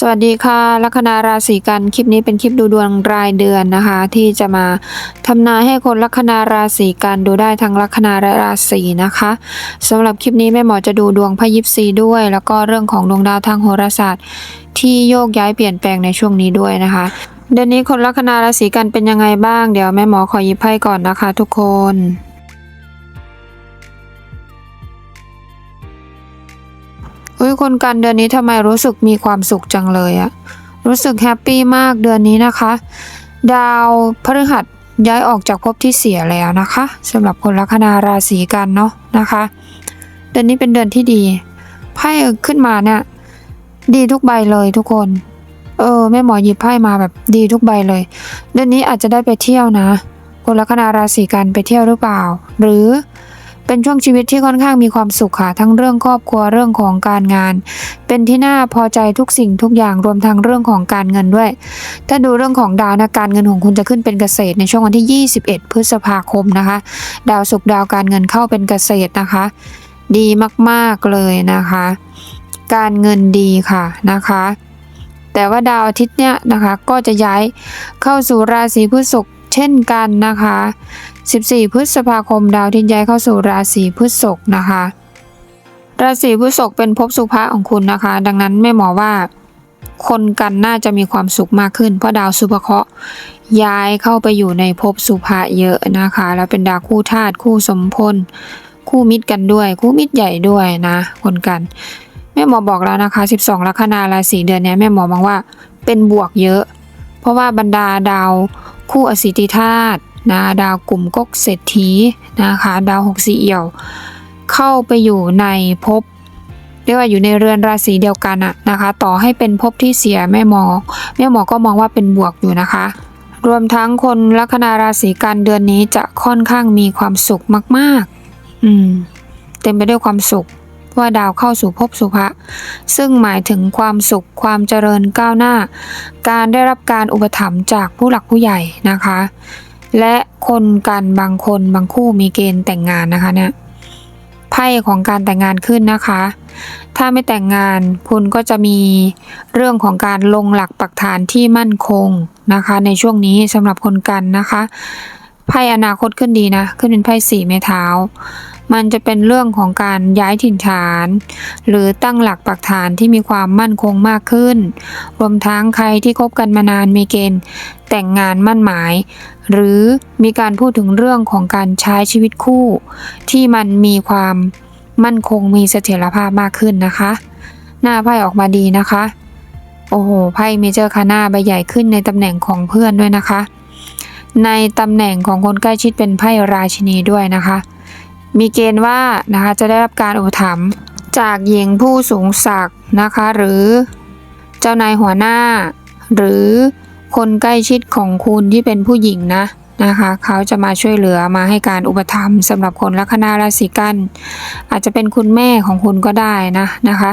สวัสดีค่ะลัคนาราศีกันคลิปนี้เป็นคลิปดูดวงรายเดือนนะคะ ที่จะมาทำนายให้คนลัคนาราศีกันดูได้ทั้งลัคนาและราศีนะคะสำหรับคลิปนี้แม่หมอจะดูดวงพยิปซีด้วย แล้วก็เรื่องของดวงดาวทางโหราศาสตร์ ที่โยกย้ายเปลี่ยนแปลงในช่วงนี้ด้วยนะคะ เดือนนี้คนลัคนาราศีกันเป็นยังไงบ้างเดี๋ยวแม่หมอขอหยิบไพ่ก่อนนะคะ ทุกคน อุ้ยคนกันเดือนนี้ทำไมรู้สึกมีความสุขจังเลยอะรู้สึกแฮปปี้มากเดือนนี้นะคะ ดาวพฤหัสย้ายออกจากภพที่เสียแล้วนะคะสำหรับคนลัคนาราศีกันเนาะนะคะ เดือนนี้เป็นเดือนที่ดีไพ่ขึ้นมาเนี่ยดีทุกใบเลยทุกคนเออแม่หมอหยิบไพ่มาแบบดีทุกใบเลย เดือนนี้อาจจะได้ไปเที่ยวนะคนลัคนาราศีกันไปเที่ยวหรือเปล่า หรือ เป็นช่วงชีวิตที่ค่อนข้างมีความสุขค่ะทั้งเรื่องครอบครัวเรื่องของการงาน เป็นที่น่าพอใจทุกสิ่งทุกอย่างรวมทั้งเรื่องของการเงินด้วย ถ้าดูเรื่องของดาวนะการเงินของคุณจะขึ้นเป็นเกษตรในช่วงวันที่ 21 พฤษภาคมนะคะ ดาวศุกร์ดาวการเงินเข้าเป็นเกษตรนะคะ ดีมากๆเลยนะคะ การเงินดีค่ะนะคะแต่ว่าดาวอาทิตย์เนี่ยนะคะก็จะย้ายเข้าสู่ราศีพฤษภเช่นกันนะคะ 14 พฤษภาคมดาวทิตย์ย้ายเข้าสู่ราศีพฤษภนะคะ ราศีพฤษภเป็นภพสุภะของคุณนะคะ ดังนั้นแม่หมอว่า คนกันน่าจะมีความสุขมากขึ้น เพราะดาวสุภเคราะห์ย้ายเข้าไปอยู่ในภพสุภะเยอะนะคะ แล้วเป็นดาวคู่ธาตุคู่สมพลคู่มิตรกันด้วย คู่มิตรใหญ่ด้วยนะ คนกัน แม่หมอบอกแล้วนะคะ 12ลัคนาราศีเดือนนี้แม่หมอมองว่าเป็นบวกเยอะ เพราะว่าบรรดาดาวคู่อสิติธาตุ นะดาวกลุ่มก๊กเศรษฐีนะคะดาวหกสีเอี่ยว เข้าไปอยู่ในภพเรียกว่าอยู่ในเรือนราศีเดียวกันอะนะคะ ต่อให้เป็นภพที่เสียแม่หมอแม่หมอก็มองว่าเป็นบวกอยู่นะคะ รวมทั้งคนลัคนาราศีกันเดือนนี้จะค่อนข้างมีความสุขมาก ๆ อืมเต็มไปด้วยความสุขว่าดาวเข้าสู่ภพสุภะซึ่งหมายถึงความสุขความเจริญก้าวหน้า การได้รับการอุปถัมภ์จากผู้หลักผู้ใหญ่นะคะ และคนกันบางคนบางคู่มีเกณฑ์แต่งงานนะคะเนี่ยไพ่ของการแต่งงานขึ้นนะคะ ถ้าไม่แต่งงานคุณก็จะมีเรื่องของการลงหลักปักฐานที่มั่นคงนะคะ ในช่วงนี้สำหรับคนกันนะคะไพ่อนาคตขึ้นดีนะ ขึ้นเป็นไพ่สี่ไม้เท้า มันจะเป็นเรื่องของการย้ายถิ่นฐาน หรือตั้งหลักปักฐานที่มีความมั่นคงมากขึ้น รวมทั้งใครที่คบกันมานานมีเกณฑ์แต่งงานมั่นหมาย หรือมีการพูดถึงเรื่องของการใช้ชีวิตคู่ ที่มันมีความมั่นคงมีเสถียรภาพมากขึ้นนะคะ หน้าไพ่ออกมาดีนะคะ โอ้โหไพ่เมเจอร์คาน่าใบใหญ่ขึ้นในตำแหน่งของเพื่อนด้วยนะคะ ในตำแหน่งของคนใกล้ชิดเป็นไพ่ราชินีด้วยนะคะ มีเกณฑ์ว่านะคะจะได้รับการอุปถัมภ์จากหญิงผู้สูงศักดิ์นะคะ หรือเจ้านายหัวหน้า หรือ คนใกล้ชิดของคุณที่เป็นผู้หญิงนะนะคะเขาจะมาช่วยเหลือมาให้การอุปถัมภ์สำหรับคนลัคนาราศีกัน อาจจะเป็นคุณแม่ของคุณก็ได้นะนะคะ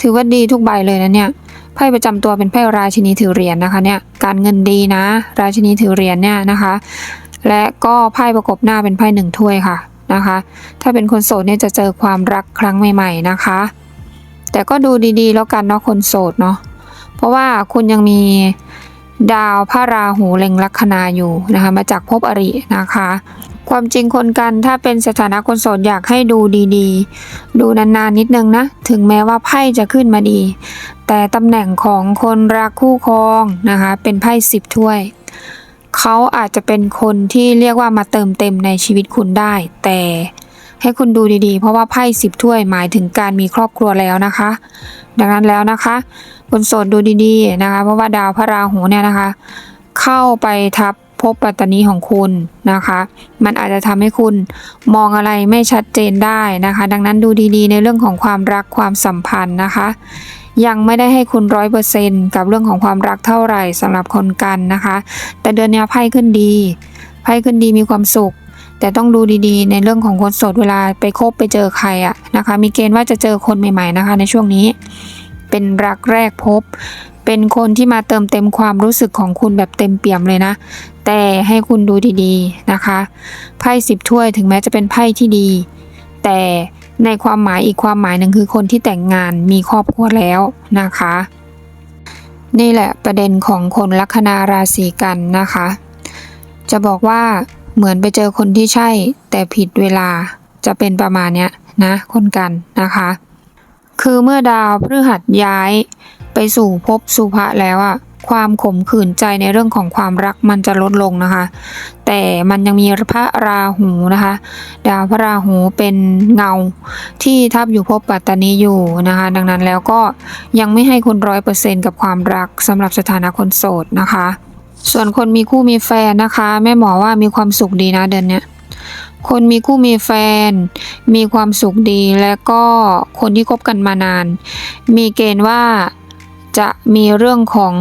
ถือว่าดีทุกใบเลยนะเนี่ยไพ่ประจำตัวเป็นไพ่ราชินีถือเหรียญนะคะเนี่ยการเงินดีนะ ราชินีถือเหรียญเนี่ยนะคะ และก็ไพ่ประกบหน้าเป็นไพ่หนึ่งถ้วยค่ะนะคะ ถ้าเป็นคนโสดเนี่ยจะเจอความรักครั้งใหม่ ๆนะคะ แต่ก็ดูดีๆ แล้วกันเนาะคนโสดเนาะเพราะว่าคุณยังมี ดาวพระราหูเล็งลัคนาอยู่นะคะ มาจากภพอรินะคะ ความจริงคนกันถ้าเป็นสถานะคนโสดอยากให้ดูดีๆ ดูนานๆนิดนึงนะ ถึงแม้ว่าไพ่จะขึ้นมาดี แต่ตำแหน่งของคนรักคู่ครองนะคะ เป็นไพ่สิบถ้วยเขาอาจจะเป็นคนที่เรียกว่ามาเติมเต็มในชีวิตคุณได้ แต่ให้คุณดูดีๆ เพราะว่าไพ่สิบถ้วยหมายถึงการมีครอบครัวแล้วนะคะ ดังนั้นแล้วนะคะ คนโสดดูดีๆนะคะ เพราะว่าดาวพระราหูเนี่ยนะคะ เข้าไปทับภพปัตตานีของคุณนะคะ มันอาจจะทำให้คุณมองอะไรไม่ชัดเจนได้นะคะ ดังนั้นดูดีๆ ในเรื่องของความรักความสัมพันธ์นะคะ ยังไม่ได้ให้คุณร้อยเปอร์เซนกับเรื่องของความรักเท่าไหร่สำหรับคนกันนะคะ แต่เดือนนี้ไพ่ขึ้นดีไพ่ขึ้นดีมีความสุข แต่ต้องดูดีๆ ในเรื่องของคนโสดเวลาไปคบไปเจอใครอะนะคะ มีเกณฑ์ว่าจะเจอคนใหม่ ๆนะคะ ในช่วงนี้ เป็นรักแรกพบ เป็นคนที่มาเติมเต็มความรู้สึกของคุณแบบเต็มเปี่ยมเลยนะ แต่ให้คุณดูดีๆนะคะไพ่สิบถ้วยถึงแม้จะเป็นไพ่ที่ดี แต่ในความหมายอีกความหมายหนึ่งคือคนที่แต่งงานมีครอบครัวแล้วนะคะ นี่แหละประเด็นของคนลัคนาราศีกันนะคะ จะบอกว่าเหมือนไปเจอคนที่ใช่แต่ผิดเวลาจะเป็นประมาณเนี้ยนะคนกันนะคะ คือเมื่อดาวพฤหัสย้ายไปสู่ภพสุภะแล้วอะความขมขื่นใจในเรื่องของความรักมันจะลดลงนะคะ แต่มันยังมีพระราหูนะคะ ดาวพระราหูเป็นเงาที่ทับอยู่ภพปัตตานีอยู่นะคะ ดังนั้นแล้วก็ยังไม่ให้คุณร้อยเปอร์เซ็นกับความรักสำหรับสถานะคนโสดนะคะ ส่วนคนมีคู่มีแฟนนะคะ แม่หมอว่ามีความสุขดีนะเดือนเนี้ย คนมีคู่มีแฟน มีความสุขดีและก็คนที่คบกันมานาน มีเกณฑ์ว่าจะมีเรื่องของ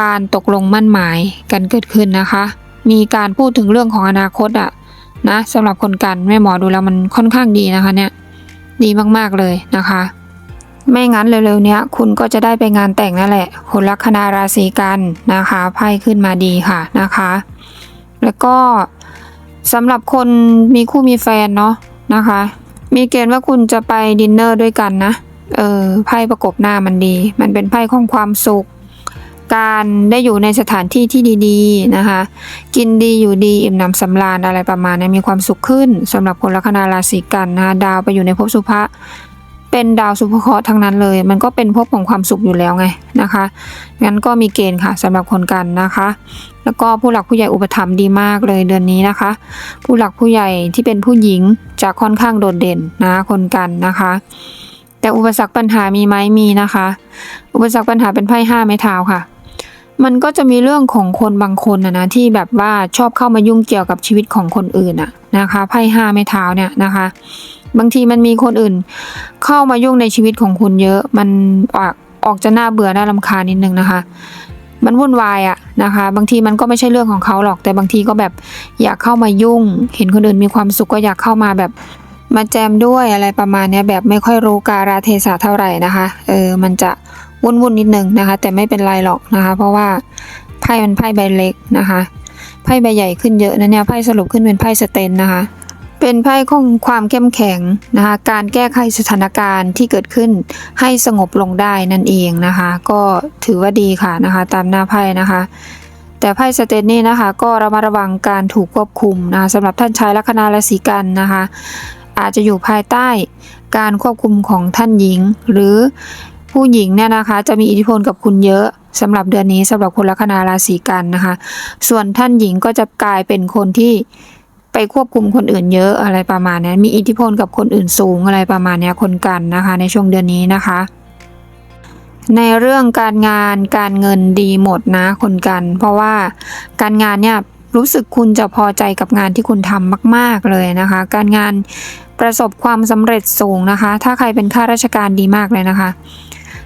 การตกลงมั่นหมายกันเกิดขึ้นนะคะ มีการพูดถึงเรื่องของอนาคตอะนะสำหรับคนกันแม่หมอดูแล้วมันค่อนข้างดีนะคะเนี่ยดีมากๆเลยนะคะ ไม่งั้นเร็วๆเนี้ยคุณก็จะได้ไปงานแต่งนั่นแหละคนลัคนาราศีกันนะคะไพ่ขึ้นมาดีค่ะนะคะ แล้วก็ สำหรับคนมีคู่มีแฟนเนาะนะคะ มีเกณฑ์ว่าคุณจะไปดินเนอร์ด้วยกันนะ เออไพ่ประกบหน้ามันดี มันเป็นไพ่ของความสุข การได้อยู่ในสถานที่ที่ดีๆนะคะ กินดีอยู่ดีอิ่มหนำสำราญอะไรประมาณนี้มีความสุขขึ้นสำหรับคนลัคนาราศีกันนะคะดาวไปอยู่ในภพสุภะ เป็นดาวสุภเคราะห์ทั้งนั้นเลย มันก็เป็นภพของความสุขอยู่แล้วไงนะคะงั้นก็มีเกณฑ์ค่ะสำหรับคนกันนะคะ แล้วก็ผู้หลักผู้ใหญ่อุปถัมภ์ดีมากเลยเดือนนี้นะคะ ผู้หลักผู้ใหญ่ที่เป็นผู้หญิงจะค่อนข้างโดดเด่นนะคนกันนะคะ แต่อุปสรรคปัญหามีไหมมีนะคะ อุปสรรคปัญหาเป็นไพ่ห้าไม้เท้าค่ะมันก็จะมีเรื่องของคนบางคนนะนะที่แบบว่าชอบเข้ามายุ่งเกี่ยวกับชีวิตของคนอื่นอะนะคะไพ่ห้าไม้เท้าเนี่ยนะคะ บางทีมันมีคนอื่น เข้ามายุ่งในชีวิตของคุณเยอะมันออกออกจะน่าเบื่อน่ารำคาญนิดนึงนะคะ มันวุ่นวายอะนะคะ บางทีมันก็ไม่ใช่เรื่องของเขาหรอก แต่บางทีก็แบบอยากเข้ามายุ่ง เห็นคนอื่นมีความสุขก็อยากเข้ามาแบบมาแจมด้วยอะไรประมาณเนี้ยแบบไม่ค่อยรู้กาลเทศะเท่าไหร่นะคะ เออ มันจะวุ่นวุ่นนิดนึงนะคะ แต่ไม่เป็นไรหรอกนะคะ เพราะว่าไพ่มันไพ่ใบเล็กนะคะ ไพ่ใบใหญ่ขึ้นเยอะนะเนี่ย ไพ่สรุปขึ้นเป็นไพ่สเตนนะคะ เป็นไพ่ของความเข้มแข็งนะคะการแก้ไขสถานการณ์ที่เกิดขึ้นให้สงบลงได้นั่นเองนะคะ ก็ถือว่าดีค่ะนะคะ ตามหน้าไพ่นะคะ แต่ไพ่สเตนนี่นะคะ ก็ระมัดระวังการถูกควบคุมนะคะสำหรับท่านชายลัคนาราศีกันนะคะ อาจจะอยู่ภายใต้การควบคุมของท่านหญิง หรือผู้หญิงเนี่ยนะคะ จะมีอิทธิพลกับคุณเยอะสำหรับเดือนนี้สำหรับคนลัคนาราศีกันนะคะ ส่วนท่านหญิงก็จะกลายเป็นคนที่ ไปควบคุมคนอื่นเยอะอะไรประมาณนี้มีอิทธิพลกับคนอื่นสูงอะไรประมาณนี้คนกันนะคะ ในช่วงเดือนนี้นะคะ ในเรื่องการงานการเงินดีหมดนะคนกัน เพราะว่าการงานเนี่ยรู้สึกคุณจะพอใจกับงานที่คุณทำมาก ๆ เลยนะคะ การงานประสบความสำเร็จสูงนะคะ ถ้าใครเป็นข้าราชการดีมากเลยนะคะ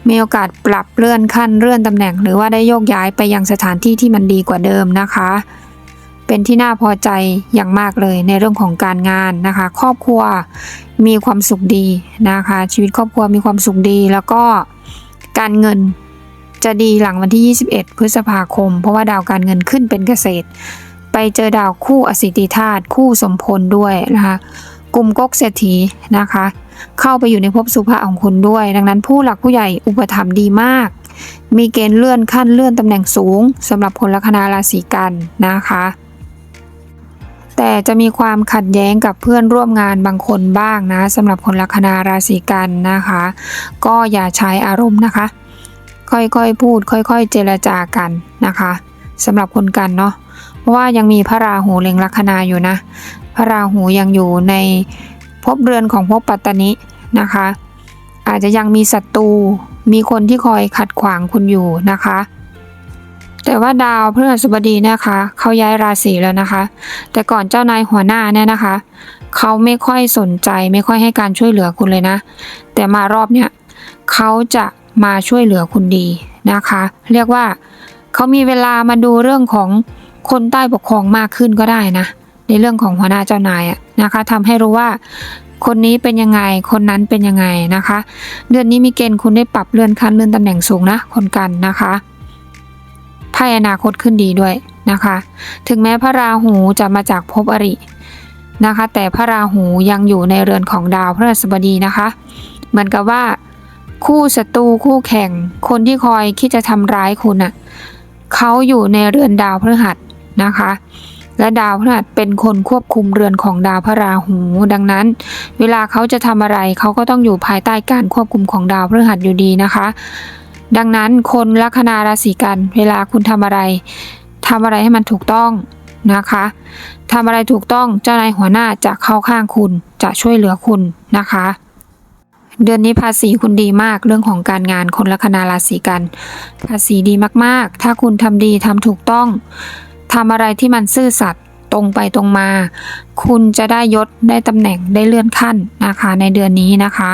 มีโอกาสปรับเลื่อนขั้นเลื่อนตำแหน่ง หรือว่าได้โยกย้ายไปยังสถานที่ที่มันดีกว่าเดิมนะคะ เป็นที่น่าพอใจอย่างมากเลยในเรื่องของการงานนะคะ ครอบครัวมีความสุขดีนะคะ ชีวิตครอบครัวมีความสุขดี แล้วก็การเงินจะดีหลังวันที่ 21 พฤษภาคม เพราะว่าดาวการเงินขึ้นเป็นเกษตร ไปเจอดาวคู่อสิติธาตุคู่สมพลด้วยนะคะกลุ่มก๊กเศรษฐีนะคะ เข้าไปอยู่ในภพสุภาของคุณด้วย ดังนั้นผู้หลักผู้ใหญ่อุปถัมภ์ดีมาก มีเกณฑ์เลื่อนขั้นเลื่อนตำแหน่งสูงสำหรับคนลัคนาราศีกันนะคะ แต่จะมีความขัดแย้งกับเพื่อนร่วมงานบางคนบ้างนะสำหรับคนลัคนาราศีกันนะคะ ก็อย่าใช้อารมณ์นะคะ ค่อยๆพูด ค่อยๆ เจรจากันนะคะสำหรับคนกันเนาะเพราะว่ายังมีพระราหูเล็งลัคนาอยู่นะ พระราหูยังอยู่ในภพเรือนของภพปัตตนินะคะ อาจจะยังมีศัตรูมีคนที่คอยขัดขวางคุณอยู่นะคะ แต่ว่าดาวพฤหัสบดีนะคะเขาย้ายราศีแล้วนะคะ แต่ก่อนเจ้านายหัวหน้าเนี่ยนะคะเขาไม่ค่อยสนใจไม่ค่อยให้การช่วยเหลือคุณเลยนะ แต่มารอบเนี่ยเขาจะมาช่วยเหลือคุณดีนะคะ เรียกว่าเขามีเวลามาดูเรื่องของคนใต้ปกครองมากขึ้นก็ได้นะ ในเรื่องของหัวหน้าเจ้านายอะนะคะทำให้รู้ว่าคนนี้เป็นยังไง คนนั้นเป็นยังไงนะคะ เดือนนี้มีเกณฑ์คุณได้ปรับเลื่อนขั้นเลื่อนตำแหน่งสูงนะ คนกันนะคะ ไพ่อนาคตขึ้นดีด้วยนะคะ ถึงแม้พระราหูจะมาจากภพอรินะคะ แต่พระราหูยังอยู่ในเรือนของดาวพฤหัสบดีนะคะ เหมือนกับว่าคู่ศัตรูคู่แข่ง คนที่คอยคิดจะทำร้ายคุณอะเขาอยู่ในเรือนดาวพฤหัสนะคะ และดาวพฤหัสเป็นคนควบคุมเรือนของดาวพระราหู ดังนั้น เวลาเขาจะทำอะไรเขาก็ต้องอยู่ภายใต้การควบคุมของดาวพฤหัสอยู่ดีนะคะ ดังนั้นคนลัคนาราศีกัน เวลาคุณทำอะไรทำอะไรให้มันถูกต้องนะคะทำอะไรถูกต้องเจ้านายหัวหน้าจะเข้าข้างคุณจะช่วยเหลือคุณนะคะ เดือนนี้ภาษีคุณดีมากเรื่องของการงานคนลัคนาราศีกัน ภาษีดีมากๆ ถ้าคุณทำดีทำถูกต้องทำอะไรที่มันซื่อสัตย์ตรงไปตรงมา คุณจะได้ยศได้ตำแหน่งได้เลื่อนขั้นนะคะ ในเดือนนี้นะคะ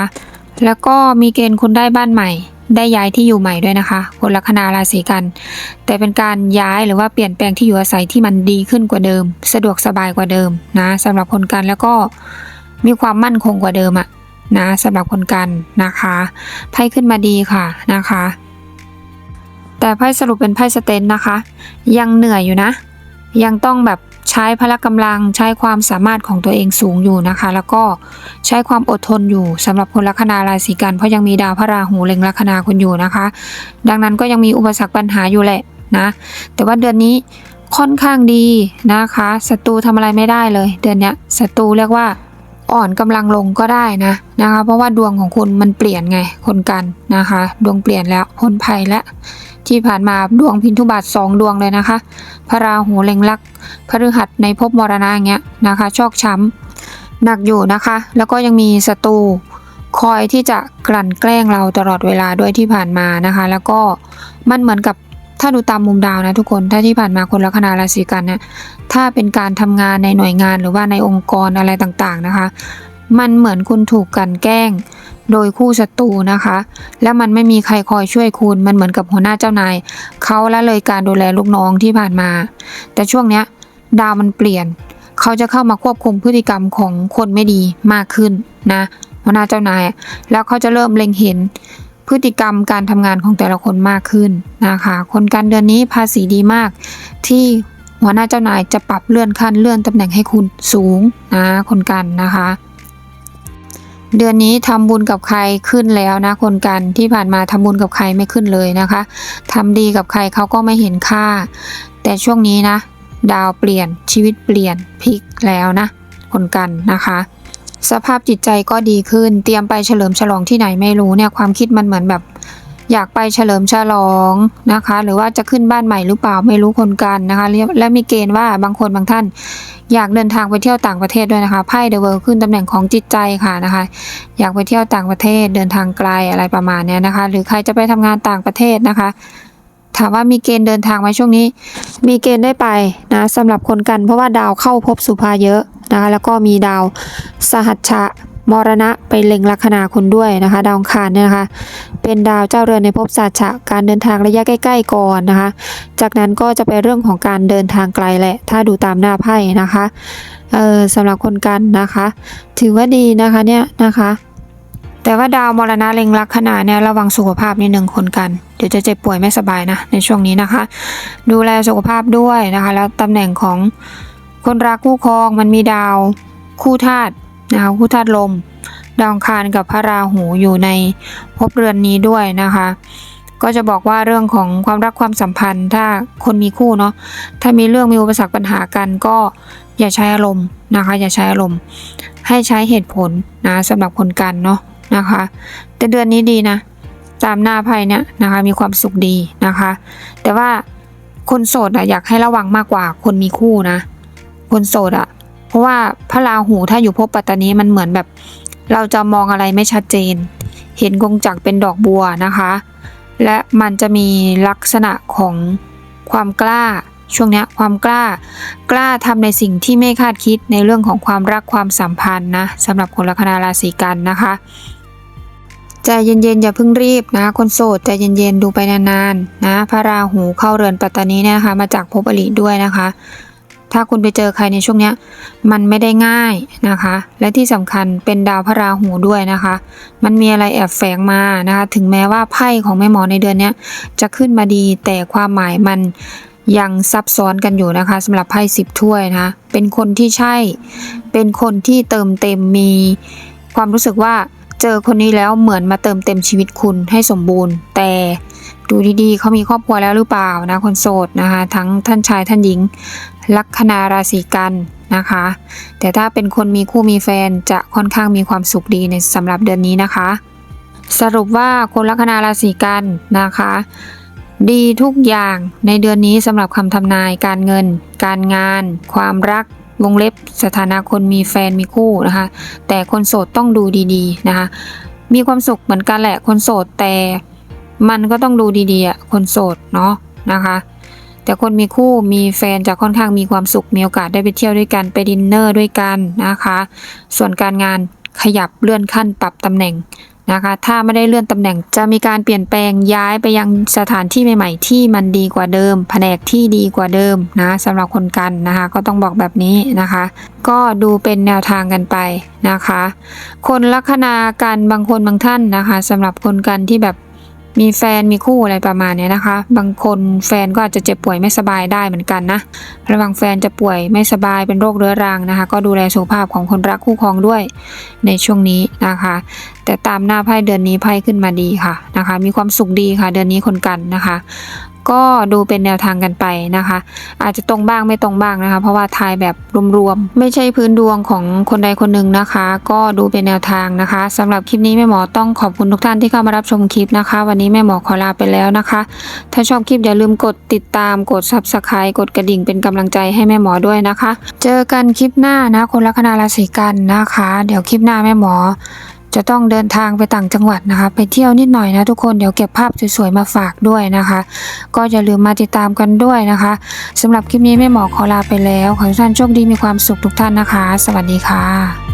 แล้วก็มีเกณฑ์คุณได้บ้านใหม่ ได้ย้ายที่อยู่ใหม่ด้วยนะคะ คนลัคนาราศีกัน แต่เป็นการย้ายหรือว่าเปลี่ยนแปลงที่อยู่อาศัยที่มันดีขึ้นกว่าเดิม สะดวกสบายกว่าเดิมนะสำหรับคนกันแล้วก็มีความมั่นคงกว่าเดิมอะนะสำหรับคนกันนะคะไพ่ขึ้นมาดีค่ะนะคะ แต่ไพ่สรุปเป็นไพ่สเตนนะคะ ยังเหนื่อยอยู่นะ ยังต้องแบบ ใช้พละกำลังใช้ความสามารถของตัวเองสูงอยู่นะคะ แล้วก็ใช้ความอดทนอยู่สำหรับคนลัคนาราศีกันเพราะยังมีดาวพระราหูเล็งลัคนาคุณอยู่นะคะ ดังนั้นก็ยังมีอุปสรรคปัญหาอยู่แหละนะแต่ว่าเดือนนี้ค่อนข้างดีนะคะศัตรูทำอะไรไม่ได้เลย เดือนนี้ศัตรูเรียกว่าอ่อนกำลังลงก็ได้นะนะคะ เพราะว่าดวงของคุณมันเปลี่ยนไงคนกันนะคะ ดวงเปลี่ยนแล้วพ้นภัยแล้ว ที่ผ่านมาดวงพินทุบาทสองดวงเลยนะคะ พระราหูเล็งลักพฤหัสในภพมรณะอย่างเงี้ยนะคะชอกช้ำหนักอยู่นะคะ แล้วก็ยังมีศัตรูคอยที่จะกลั่นแกล้งเราตลอดเวลาด้วยที่ผ่านมานะคะ แล้วก็มันเหมือนกับถ้าดูตามมุมดาวนะทุกคนถ้าที่ผ่านมาคนลัคนาราศีกันเนี่ยถ้าเป็นการทำงานในหน่วยงานหรือว่าในองค์กรอะไรต่างๆนะคะ มันเหมือนคุณถูกกลั่นแกล้ง โดยคู่ศัตรูนะคะ และมันไม่มีใครคอยช่วยคุณมันเหมือนกับหัวหน้าเจ้านายเขาละเลยการดูแลลูกน้องที่ผ่านมา แต่ช่วงเนี้ยดาวมันเปลี่ยน เขาจะเข้ามาควบคุมพฤติกรรมของคนไม่ดีมากขึ้นนะหัวหน้าเจ้านาย แล้วเขาจะเริ่มเล็งเห็นพฤติกรรมการทำงานของแต่ละคนมากขึ้นนะคะ คนการเดือนนี้ภาษีดีมาก ที่หัวหน้าเจ้านายจะปรับเลื่อนขั้นเลื่อนตำแหน่งให้คุณสูงนะคนกันนะคะ เดือนนี้ทำบุญกับใครขึ้นแล้วนะคนกันที่ผ่านมาทำบุญกับใครไม่ขึ้นเลยนะคะทำดีกับใครเขาก็ไม่เห็นค่า แต่ช่วงนี้นะ ดาวเปลี่ยนชีวิตเปลี่ยนพลิกแล้วนะ คนกันนะคะ สภาพจิตใจก็ดีขึ้น เตรียมไปเฉลิมฉลองที่ไหนไม่รู้เนี่ยความคิดมันเหมือนแบบอยากไปเฉลิมฉลองนะคะ หรือว่าจะขึ้นบ้านใหม่หรือเปล่าไม่รู้คนกันนะคะและและมีเกณฑ์ว่าบางคนบางท่าน อยากเดินทางไปเที่ยวต่างประเทศด้วยนะคะไพ่เดอะเวิลด์ขึ้นตำแหน่งของจิตใจค่ะนะคะ อยากไปเที่ยวต่างประเทศเดินทางไกลอะไรประมาณเนี้ยนะคะ หรือใครจะไปทำงานต่างประเทศนะคะ ถามว่ามีเกณฑ์เดินทางไหมช่วงนี้ มีเกณฑ์ได้ไปนะสำหรับคนกัน เพราะว่าดาวเข้าพบสุภาเยอะนะคะแล้วก็มีดาวสหัชชะ มรณะไปเล็งลัคนาคุณด้วยนะคะ ดาวองคารเนี่ยนะคะ เป็นดาวเจ้าเรือนในภพสัชชะการเดินทางระยะใกล้ ๆ ก่อนนะคะ จากนั้นก็จะเป็นเรื่องของการเดินทางไกลแหละ ถ้าดูตามหน้าไพ่นะคะเออสำหรับคนกันนะคะ ถือว่าดีนะคะเนี่ยนะคะแต่ว่าดาวมรณะเล็งลัคนาเนี่ยระวังสุขภาพนิดหนึ่งคนกัน เดี๋ยวจะเจ็บป่วยไม่สบายนะ ในช่วงนี้นะคะ ดูแลสุขภาพด้วยนะคะ แล้วตำแหน่งของคนรักคู่ครองมันมีดาวคู่ธาตุ นะคะ คู่ธาตุลม ดาวอังคารกับพระราหูอยู่ในภพเรือนนี้ด้วยนะคะ ก็จะบอกว่าเรื่องของความรักความสัมพันธ์ ถ้าคนมีคู่เนาะ ถ้ามีเรื่องมีอุปสรรคปัญหากันก็อย่าใช้อารมณ์นะคะ อย่าใช้อารมณ์ ให้ใช้เหตุผลนะสำหรับคนกันเนาะนะคะ แต่เดือนนี้ดีนะ ตามหน้าไพ่เนี่ยนะคะมีความสุขดีนะคะ แต่ว่าคนโสดอะอยากให้ระวังมากกว่าคนมีคู่นะ คนโสดอะ เพราะว่าพระราหูถ้าอยู่ภพปัตตานีมันเหมือนแบบ เราจะมองอะไรไม่ชัดเจน เห็นกงจักรเป็นดอกบัวนะคะ และมันจะมีลักษณะของความกล้าช่วงนี้ความกล้า กล้าทำในสิ่งที่ไม่คาดคิดในเรื่องของความรักความสัมพันธ์นะสำหรับคนลัคนาราศีกันนะคะใจเย็นๆอย่าเพิ่งรีบนะ คนโสดใจเย็นๆดูไปนานๆนะ พระราหูเข้าเรือนปัตตานีเนี่ยนะคะมาจากภพอริด้วยนะคะ ถ้าคุณไปเจอใครในช่วงนี้มันไม่ได้ง่ายนะคะ และที่สำคัญเป็นดาวพระราหูด้วยนะคะ มันมีอะไรแอบแฝงมานะคะ ถึงแม้ว่าไพ่ของแม่หมอในเดือนนี้จะขึ้นมาดี แต่ความหมายมันยังซับซ้อนกันอยู่นะคะสำหรับไพ่สิบถ้วยนะคะเป็นคนที่ใช่ เป็นคนที่เติมเต็มมีความรู้สึกว่าเจอคนนี้แล้วเหมือนมาเติมเต็มชีวิตคุณให้สมบูรณ์ แต่ดูดีๆเขามีครอบครัวแล้วหรือเปล่านะคนโสดนะคะ ทั้งท่านชายท่านหญิง ลัคนาราศีกันนะคะ แต่ถ้าเป็นคนมีคู่มีแฟนจะค่อนข้างมีความสุขดีในสำหรับเดือนนี้นะคะ สรุปว่าคนลัคนาราศีกันนะคะ ดีทุกอย่างในเดือนนี้สำหรับคำทำนายการเงิน การงาน ความรักวงเล็บสถานะคนมีแฟนมีคู่นะคะ แต่คนโสดต้องดูดีๆนะคะ มีความสุขเหมือนกันแหละคนโสดแต่มันก็ต้องดูดีๆอะคนโสดเนาะนะคะ แต่คนมีคู่มีแฟนจะค่อนข้างมีความสุขมีโอกาสได้ไปเที่ยวด้วยกันไปดินเนอร์ด้วยกันนะคะ ส่วนการงานขยับเลื่อนขั้นปรับตำแหน่งนะคะ ถ้าไม่ได้เลื่อนตำแหน่งจะมีการเปลี่ยนแปลงย้ายไปยังสถานที่ใหม่ ๆ ที่มันดีกว่าเดิม แผนกที่ดีกว่าเดิมนะสำหรับคนกันนะคะ ก็ต้องบอกแบบนี้นะคะ ก็ดูเป็นแนวทางกันไปนะคะ คนลัคนากันบางคนบางท่านนะคะสำหรับคนกันที่แบบ มีแฟนมีคู่อะไรประมาณนี้นะคะ บางคนแฟนก็อาจจะเจ็บป่วยไม่สบายได้เหมือนกันนะระวังแฟนจะป่วยไม่สบายเป็นโรคเรื้อรังนะคะ ก็ดูแลสุขภาพของคนรักคู่ครองด้วยในช่วงนี้นะคะ แต่ตามหน้าไพ่เดือนนี้ไพ่ขึ้นมาดีค่ะนะคะ มีความสุขดีค่ะ เดือนนี้คนกันนะคะ ก็ดูเป็นแนวทางกันไปนะคะ อาจจะตรงบ้างไม่ตรงบ้างนะคะ เพราะว่าทายแบบรวมๆไม่ใช่พื้นดวงของคนใดคนหนึ่งนะคะ ก็ดูเป็นแนวทางนะคะสำหรับคลิปนี้แม่หมอต้องขอบคุณทุกท่านที่เข้ามารับชมคลิปนะคะ วันนี้แม่หมอขอลาไปแล้วนะคะ ถ้าชอบคลิปอย่าลืมกดติดตามกด subscribe กดกระดิ่งเป็นกำลังใจให้แม่หมอด้วยนะคะ เจอกันคลิปหน้านะคนละคณะราศีกันนะคะ เดี๋ยวคลิปหน้าแม่หมอ จะต้องเดินทางไปต่างจังหวัดนะคะ ไปเที่ยวนิดหน่อยนะทุกคนเดี๋ยวเก็บภาพสวยๆมาฝากด้วยนะคะ ก็อย่าลืมมาติดตามกันด้วยนะคะสำหรับคลิปนี้แม่หมอขอลาไปแล้วขอทุกท่านโชคดีมีความสุขทุกท่านนะคะ สวัสดีค่ะ